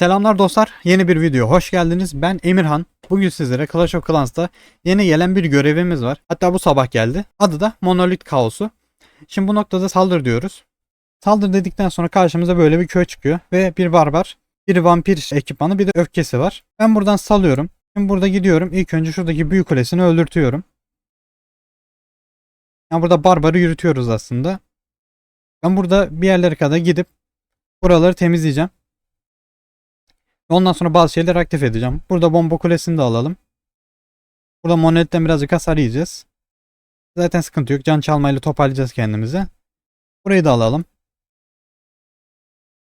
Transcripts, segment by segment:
Selamlar dostlar. Yeni bir video hoş geldiniz. Ben Emirhan. Bugün sizlere Clash of Clans'ta yeni gelen bir görevimiz var. Hatta bu sabah geldi. Adı da Monolith Kaosu. Şimdi bu noktada saldır diyoruz. Saldır dedikten sonra karşımıza böyle bir köy çıkıyor ve bir barbar, bir vampir ekipmanı, bir de öfkesi var. Ben buradan salıyorum. Şimdi burada gidiyorum. İlk önce şuradaki büyük kulesini öldürtüyorum. Yani burada barbarı yürütüyoruz aslında. Ben burada bir yerlere kadar gidip buraları temizleyeceğim. Ondan sonra bazı şeyleri aktif edeceğim. Burada bomba kulesini de alalım. Burada monolitten birazcık hasar yiyeceğiz. Zaten sıkıntı yok. Can çalmayla toparlayacağız kendimizi. Burayı da alalım.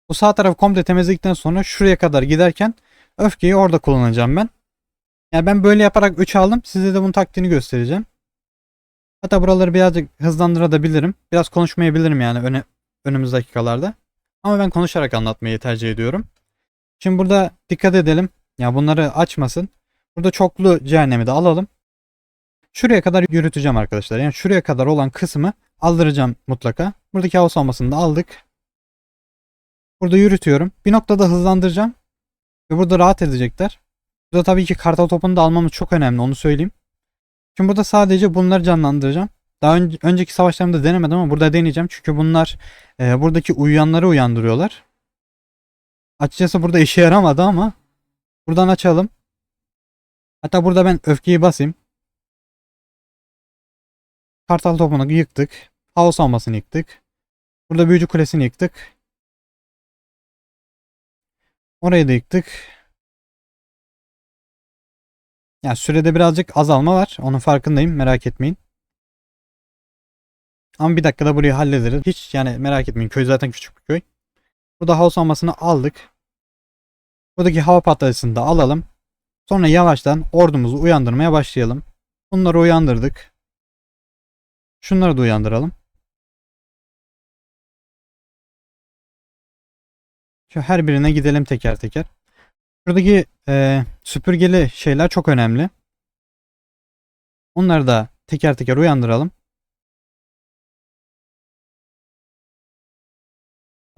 Bu sağ tarafı komple temizledikten sonra şuraya kadar giderken öfkeyi orada kullanacağım ben. Yani ben böyle yaparak 3 aldım. Size de bunun taktiğini göstereceğim. Hatta buraları birazcık hızlandırabilirim. Biraz konuşmayabilirim yani öne, önümüz dakikalarda. Ama ben konuşarak anlatmayı tercih ediyorum. Şimdi burada dikkat edelim. Ya bunları açmasın. Burada çoklu cehennemi de alalım. Şuraya kadar yürüteceğim arkadaşlar. Yani şuraya kadar olan kısmı aldıracağım mutlaka. Buradaki havuz almasını da aldık. Burada yürütüyorum. Bir noktada hızlandıracağım. Ve burada rahat edecekler. Burada tabii ki kartal topunu da almamız çok önemli onu söyleyeyim. Şimdi burada sadece bunları canlandıracağım. Daha önce, önceki savaşlarımda denemedim ama burada deneyeceğim. Çünkü bunlar e, buradaki uyuyanları uyandırıyorlar. Açıkçası burada işe yaramadı ama buradan açalım. Hatta burada ben öfkeyi basayım. Kartal topunu yıktık. Havuz almasını yıktık. Burada büyücü kulesini yıktık. Orayı da yıktık. Ya sürede birazcık azalma var. Onun farkındayım. Merak etmeyin. Ama bir dakikada burayı hallederiz. Hiç yani merak etmeyin. Köy zaten küçük bir köy. Burada havuz almasını aldık. Buradaki hava patlayıcısını da alalım. Sonra yavaştan ordumuzu uyandırmaya başlayalım. Bunları uyandırdık. Şunları da uyandıralım. Şu her birine gidelim teker teker. Şuradaki e, süpürgeli şeyler çok önemli. Onları da teker teker uyandıralım.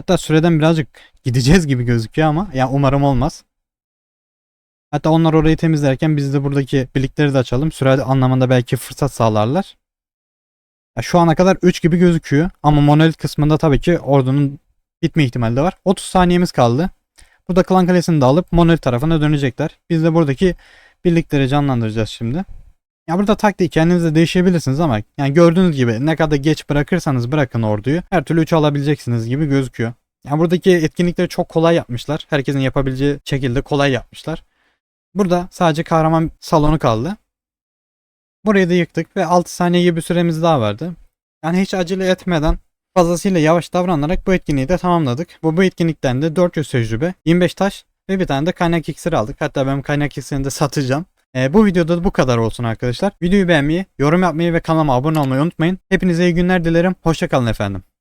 Hatta süreden birazcık gideceğiz gibi gözüküyor ama ya yani umarım olmaz. Hatta onlar orayı temizlerken biz de buradaki birlikleri de açalım. Süre anlamında belki fırsat sağlarlar. Ya şu ana kadar 3 gibi gözüküyor ama monolit kısmında tabii ki ordunun bitme ihtimali de var. 30 saniyemiz kaldı. Burada klan kalesini de alıp monolit tarafına dönecekler. Biz de buradaki birlikleri canlandıracağız şimdi. Ya burada taktiği kendinize değişebilirsiniz ama yani gördüğünüz gibi ne kadar geç bırakırsanız bırakın orduyu her türlü 3 alabileceksiniz gibi gözüküyor. Yani buradaki etkinlikleri çok kolay yapmışlar. Herkesin yapabileceği şekilde kolay yapmışlar. Burada sadece kahraman salonu kaldı. Burayı da yıktık ve 6 saniye gibi bir süremiz daha vardı. Yani hiç acele etmeden fazlasıyla yavaş davranarak bu etkinliği de tamamladık. Bu, bu etkinlikten de 400 tecrübe, 25 taş ve bir tane de kaynak iksiri aldık. Hatta ben kaynak iksirini de satacağım. Ee, bu videoda da bu kadar olsun arkadaşlar. Videoyu beğenmeyi, yorum yapmayı ve kanalıma abone olmayı unutmayın. Hepinize iyi günler dilerim. Hoşçakalın efendim.